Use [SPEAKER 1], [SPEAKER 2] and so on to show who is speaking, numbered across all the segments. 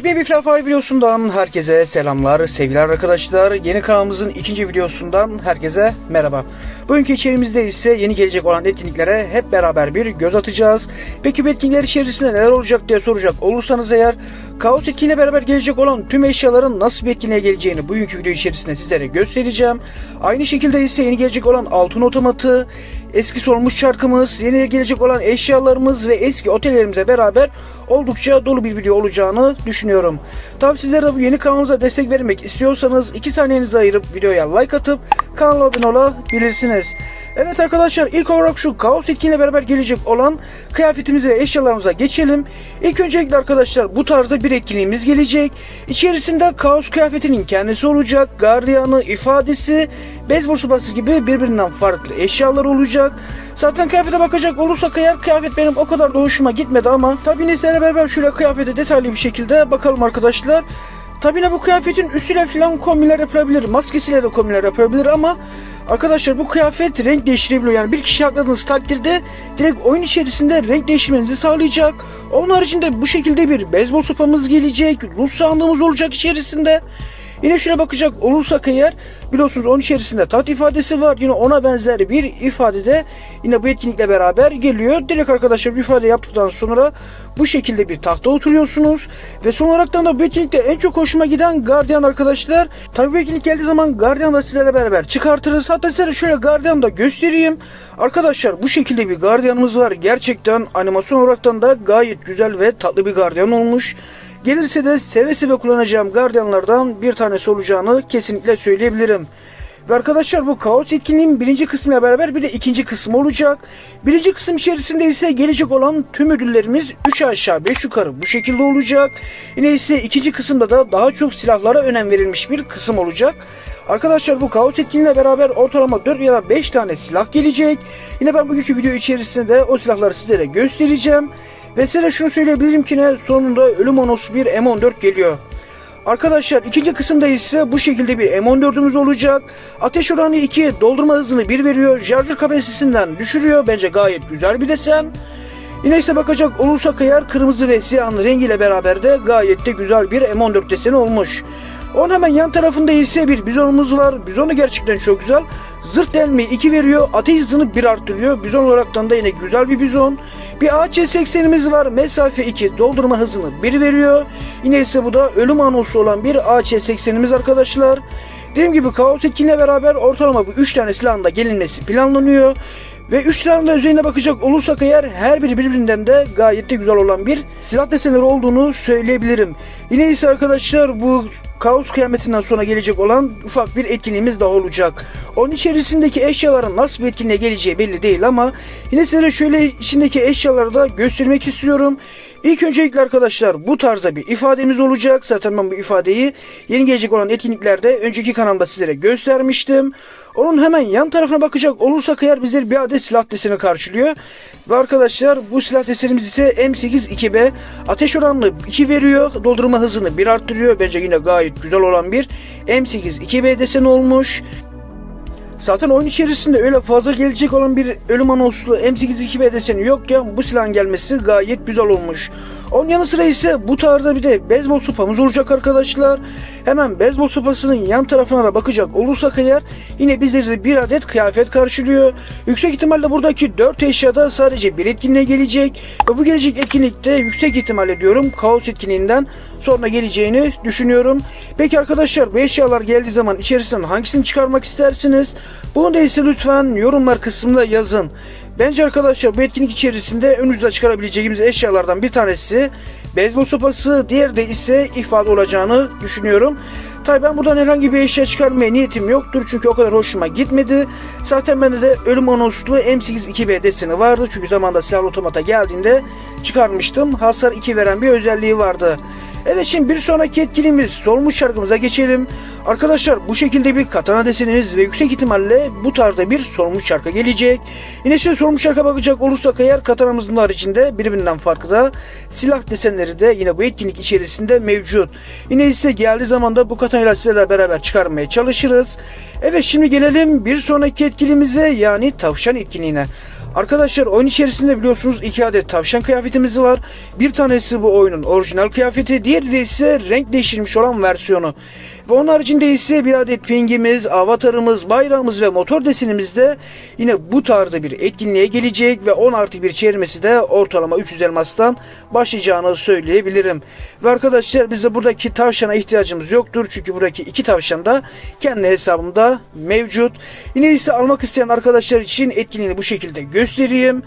[SPEAKER 1] Yepyeni bir Fire videosundan herkese selamlar, sevgiler arkadaşlar. Yeni kanalımızın ikinci videosundan herkese merhaba. Bugünkü içeriğimizde ise yeni gelecek olan etkinliklere hep beraber bir göz atacağız. Peki bu etkinlikler içerisinde neler olacak diye soracak olursanız eğer Kaos etkinliğine beraber gelecek olan tüm eşyaların nasıl bir etkinliğe geleceğini bugünkü video içerisinde sizlere göstereceğim. Aynı şekilde ise yeni gelecek olan altın otomatı, eski solmuş çarkımız, yeni gelecek olan eşyalarımız ve eski otellerimize beraber oldukça dolu bir video olacağını düşünüyorum. Tabi sizler de bu yeni kanalımıza destek vermek istiyorsanız 2 saniyenizi ayırıp videoya like atıp kanala abone olabilirsiniz. Evet arkadaşlar ilk olarak şu kaos etkinliğiyle beraber gelecek olan kıyafetimize eşyalarımıza geçelim. İlk öncelikle arkadaşlar bu tarzda bir etkinliğimiz gelecek. İçerisinde kaos kıyafetinin kendisi olacak. Gardiyanı, ifadesi, beyzbol sopası gibi birbirinden farklı eşyalar olacak. Zaten kıyafete bakacak olursak eğer kıyafet benim o kadar da hoşuma gitmedi ama tabi sizlerle beraber şöyle kıyafete detaylı bir şekilde bakalım arkadaşlar. Tabi bu kıyafetin üstüne falan kombinler yapılabilir. Maskesiyle de kombinler yapabilir ama arkadaşlar bu kıyafet renk değiştirebiliyor. Yani bir kişi hakladığınız takdirde direkt oyun içerisinde renk değiştirmenizi sağlayacak. Onun haricinde bu şekilde bir beyzbol sopamız gelecek. Rus sandığımız olacak içerisinde. Yine şuna bakacak olursak eğer biliyorsunuz onun içerisinde tat ifadesi var. Yine ona benzer bir ifade de yine bu etkinlikle beraber geliyor. Direkt arkadaşlar bir ifade yaptıktan sonra bu şekilde bir tahta oturuyorsunuz. Ve son olaraktan da bu etkinlikte en çok hoşuma giden gardiyan arkadaşlar. Tabii bu etkinlik geldiği zaman gardiyan da sizlerle beraber çıkartırız. Hatta size şöyle gardiyan da göstereyim. Arkadaşlar bu şekilde bir gardiyanımız var. Gerçekten animasyon olaraktan da gayet güzel ve tatlı bir gardiyan olmuş. Gelirse de seve seve kullanacağım gardiyanlardan bir tanesi olacağını kesinlikle söyleyebilirim. Ve arkadaşlar bu kaos etkinliğin birinci kısmıyla beraber bir de ikinci kısmı olacak. Birinci kısım içerisinde ise gelecek olan tüm ödüllerimiz 3 aşağı 5 yukarı bu şekilde olacak. Yine ise ikinci kısımda da daha çok silahlara önem verilmiş bir kısım olacak. Arkadaşlar bu kaos etkinliğiyle beraber ortalama 4 ya da 5 tane silah gelecek. Yine ben bugünkü video içerisinde de o silahları sizlere göstereceğim. Ve size şunu söyleyebilirim ki ne sonunda ölüm onosu bir M14 geliyor. Arkadaşlar ikinci kısımda ise bu şekilde bir M14'ümüz olacak. Ateş oranı 2, doldurma hızını 1 veriyor. Şarjör kapasitesinden düşürüyor. Bence gayet güzel bir desen. Yine ise bakacak olursak eğer kırmızı ve siyahın rengiyle beraber de gayet de güzel bir M14 deseni olmuş. Onun hemen yan tarafında ise bir bizonumuz var. Bizonu gerçekten çok güzel. Zırt delmeyi 2 veriyor. Ateş hızını 1 arttırıyor. Bizon olaraktan da yine güzel bir bizon. Bir AC-80'imiz var. Mesafe 2. Doldurma hızını 1 veriyor. Yine ise bu da ölüm anonsu olan bir AC-80'imiz arkadaşlar. Dediğim gibi kaos etkinliğe beraber ortalama bu 3 tane silahın da gelinmesi planlanıyor. Ve 3 silahın da üzerine bakacak olursak eğer her biri birbirinden de gayet de güzel olan bir silah desenleri olduğunu söyleyebilirim. Yine ise arkadaşlar bu Kaos kıyametinden sonra gelecek olan ufak bir etkinliğimiz daha olacak. Onun içerisindeki eşyaların nasıl bir etkinliğe geleceği belli değil ama yine size şöyle içindeki eşyaları da göstermek istiyorum. İlk öncelikle arkadaşlar bu tarzda bir ifademiz olacak. Zaten ben bu ifadeyi yeni gelecek olan etkinliklerde önceki kanalda sizlere göstermiştim. Onun hemen yan tarafına bakacak olursak eğer bizleri bir adet silah deseni karşılıyor. Ve arkadaşlar bu silah desenimiz ise M8 2B ateş oranını 2 veriyor. Doldurma hızını 1 arttırıyor. Bence yine gayet güzel olan bir M8 2B deseni olmuş. Zaten oyun içerisinde öyle fazla gelecek olan bir ölüm anonslu M82B deseni yokken bu silahın gelmesi gayet güzel olmuş. Onun yanı sıra ise bu tarzda bir de beyzbol sopamız olacak arkadaşlar. Hemen beyzbol sopasının yan tarafına da bakacak olursak eğer yine bizleri bir adet kıyafet karşılıyor. Yüksek ihtimalle buradaki 4 eşyada sadece bir etkinliğe gelecek. Ve bu gelecek etkinlikte yüksek ihtimalle diyorum kaos etkinliğinden sonra geleceğini düşünüyorum. Peki arkadaşlar bu eşyalar geldiği zaman içerisinden hangisini çıkarmak istersiniz? Bunu da ise lütfen yorumlar kısmında yazın. Bence arkadaşlar bu etkinlik içerisinde önünüze çıkarabileceğimiz eşyalardan bir tanesi beyzbol sopası, diğer de ise ifade olacağını düşünüyorum. Tabi ben buradan herhangi bir eşya çıkarmaya niyetim yoktur çünkü o kadar hoşuma gitmedi. Zaten bende de ölüm anonslu M8 2B deseni vardı çünkü zamanda silahlı otomata geldiğinde çıkarmıştım. Hasar 2 veren bir özelliği vardı. Evet şimdi bir sonraki etkinliğimiz solmuş şarkımıza geçelim. Arkadaşlar bu şekilde bir katana desenimiz ve yüksek ihtimalle bu tarzda bir solmuş şarkı gelecek. Yine şöyle solmuş şarkı bakacak olursak eğer katanamızın haricinde birbirinden farklı da silah desenleri de yine bu etkinlik içerisinde mevcut. Yine ise geldiği zaman da bu katanayla sizlerle beraber çıkarmaya çalışırız. Evet şimdi gelelim bir sonraki etkinliğimize yani tavşan etkinliğine. Arkadaşlar oyun içerisinde biliyorsunuz iki adet tavşan kıyafetimiz var. Bir tanesi bu oyunun orijinal kıyafeti, diğeri ise renk değiştirilmiş olan versiyonu. Ve onun haricinde ise bir adet pingimiz, avatarımız, bayrağımız ve motor desenimiz de yine bu tarzda bir etkinliğe gelecek ve 10 artı bir çevirmesi de ortalama 300 elmastan başlayacağını söyleyebilirim. Ve arkadaşlar bizde buradaki tavşana ihtiyacımız yoktur. Çünkü buradaki iki tavşan da kendi hesabımda mevcut. Yine ise almak isteyen arkadaşlar için etkinliğini bu şekilde göstereyim.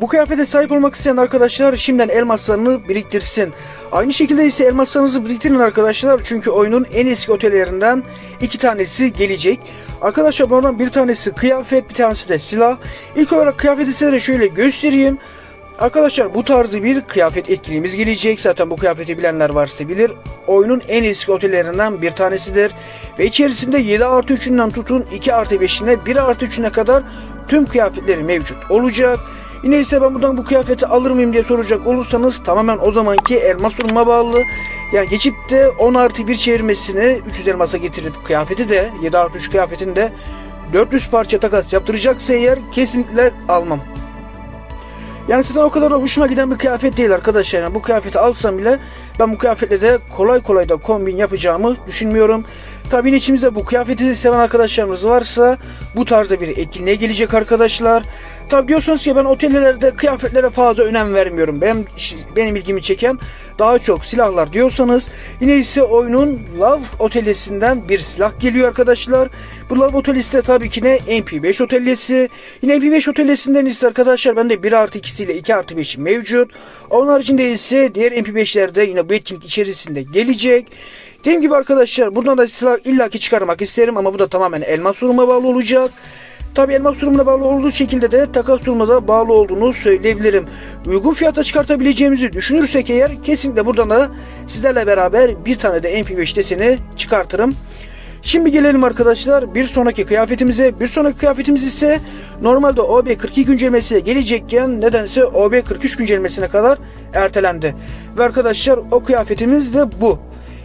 [SPEAKER 1] Bu kıyafete sahip olmak isteyen arkadaşlar şimdiden elmaslarını biriktirsin. Aynı şekilde ise elmaslarınızı biriktirin arkadaşlar. Çünkü oyunun en eski otellerinden iki tanesi gelecek. Arkadaşlar bunlardan bir tanesi kıyafet bir tanesi de silah. İlk olarak kıyafeti size şöyle göstereyim. Arkadaşlar bu tarzı bir kıyafet etkinliğimiz gelecek. Zaten bu kıyafeti bilenler varsa bilir. Oyunun en eski otellerinden bir tanesidir. Ve içerisinde 7 artı 3'ünden tutun 2 artı 5'ine 1 artı 3'üne kadar tüm kıyafetleri mevcut olacak. Yine ise ben buradan bu kıyafeti alır mıyım diye soracak olursanız tamamen o zamanki elmas duruma bağlı. Yani geçip de 10 artı 1 çevirmesini 300 elmasa getirip kıyafeti de 7 artı 3 kıyafetini de 400 parça takas yaptıracaksa eğer kesinlikle almam. Yani zaten o kadar da hoşuma giden bir kıyafet değil arkadaşlar. Yani bu kıyafeti alsam bile ben bu kıyafetle de kolay kolay da kombin yapacağımı düşünmüyorum. Tabii yine içimizde bu kıyafeti seven arkadaşlarımız varsa bu tarzda bir etkinliğe gelecek arkadaşlar. Tabii diyorsunuz ki ben otellerde kıyafetlere fazla önem vermiyorum. Benim, benim ilgimi çeken daha çok silahlar diyorsanız yine ise oyunun Love Otellesi'nden bir silah geliyor arkadaşlar. Bu Love Otellesi de tabii ki ne MP5 Otellesi. Yine MP5 Otellesi'nden ise arkadaşlar bende 1 artı 2'si ile 2 artı 5 mevcut. Onun haricinde ise diğer MP5'ler de yine bu etkinlik içerisinde gelecek. Dediğim gibi arkadaşlar buradan da silah illaki çıkarmak isterim ama bu da tamamen elmas duruma bağlı olacak. Tabi elmas durumuna bağlı olduğu şekilde de takas durumuna da bağlı olduğunu söyleyebilirim. Uygun fiyata çıkartabileceğimizi düşünürsek eğer kesinlikle buradan da sizlerle beraber bir tane de MP5 deseni çıkartırım. Şimdi gelelim arkadaşlar bir sonraki kıyafetimize. Bir sonraki kıyafetimiz ise normalde OB42 güncellemesiyle gelecekken nedense OB43 güncellemesine kadar ertelendi. Ve arkadaşlar o kıyafetimiz de bu.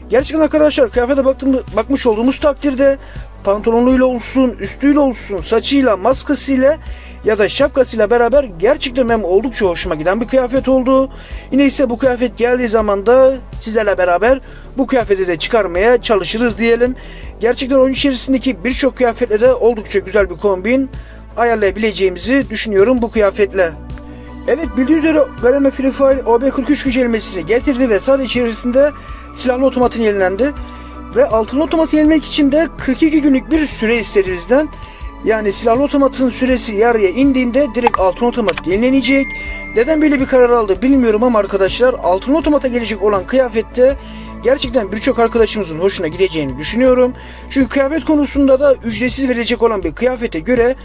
[SPEAKER 1] Gerçekten arkadaşlar kıyafete baktığımız, bakmış olduğumuz takdirde pantolonuyla olsun, üstüyle olsun, saçıyla, maskasıyla ya da şapkasıyla beraber gerçekten benim oldukça hoşuma giden bir kıyafet oldu. Yine ise bu kıyafet geldiği zaman da sizlerle beraber bu kıyafeti de çıkarmaya çalışırız diyelim. Gerçekten oyun içerisindeki birçok kıyafetle de oldukça güzel bir kombin ayarlayabileceğimizi düşünüyorum bu kıyafetle. Evet bildiğiniz üzere Garena Free Fire OB43 güncellemesini getirdi ve sadece içerisinde silahlı otomatın yenilendi. Ve altın otomatı yenilmek için de 42 günlük bir süre istedi bizden. Yani silahlı otomatın süresi yarıya indiğinde direkt altın otomat yenilenecek. Neden böyle bir karar aldı bilmiyorum ama arkadaşlar altın otomata gelecek olan kıyafette gerçekten birçok arkadaşımızın hoşuna gideceğini düşünüyorum. Çünkü kıyafet konusunda da ücretsiz verilecek olan bir kıyafete göre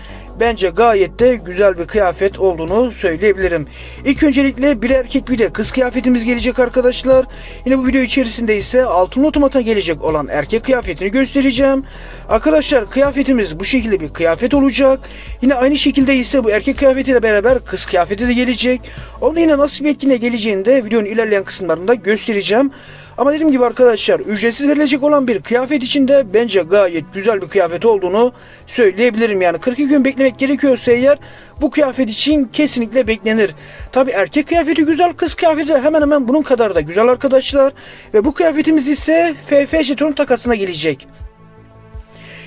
[SPEAKER 1] bence gayet de güzel bir kıyafet olduğunu söyleyebilirim. İlk öncelikle bir erkek bir de kız kıyafetimiz gelecek arkadaşlar. Yine bu video içerisinde ise altın otomata gelecek olan erkek kıyafetini göstereceğim. Arkadaşlar kıyafetimiz bu şekilde bir kıyafet olacak. Yine aynı şekilde ise bu erkek kıyafetiyle beraber kız kıyafeti de gelecek. Onun yine nasıl bir etkinliğe geleceğini de videonun ilerleyen kısımlarında göstereceğim. Ama dediğim gibi arkadaşlar ücretsiz verilecek olan bir kıyafet için de bence gayet güzel bir kıyafet olduğunu söyleyebilirim. Yani 42 gün beklemek gerekiyorsa eğer bu kıyafet için kesinlikle beklenir. Tabi erkek kıyafeti güzel kız kıyafeti de hemen hemen bunun kadar da güzel arkadaşlar. Ve bu kıyafetimiz ise FF jeton takasına gelecek.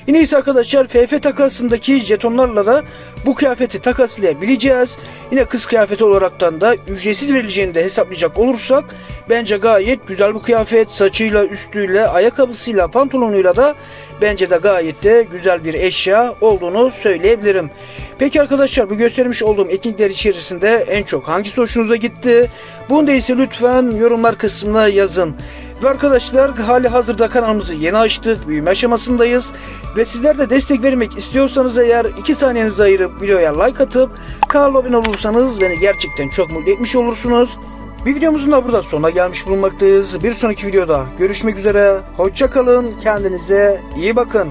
[SPEAKER 1] Yine ise arkadaşlar FF takasındaki jetonlarla da bu kıyafeti takaslayabileceğiz. Yine kız kıyafeti olaraktan da ücretsiz verileceğini de hesaplayacak olursak bence gayet güzel bir kıyafet. Saçıyla, üstüyle, ayakkabısıyla, pantolonuyla da bence de gayet de güzel bir eşya olduğunu söyleyebilirim. Peki arkadaşlar bu göstermiş olduğum etkinlikler içerisinde en çok hangisi hoşunuza gitti? Bunu da ise lütfen yorumlar kısmına yazın. Ve arkadaşlar hali hazırda kanalımızı yeni açtık. Büyüme aşamasındayız. Ve sizler de destek vermek istiyorsanız eğer 2 saniyenizi ayırıp videoya like atıp kanala abone olursanız beni gerçekten çok mutlu etmiş olursunuz. Bir videomuzun da burada sonuna gelmiş bulunmaktayız. Bir sonraki videoda görüşmek üzere. Hoşça kalın. Kendinize iyi bakın.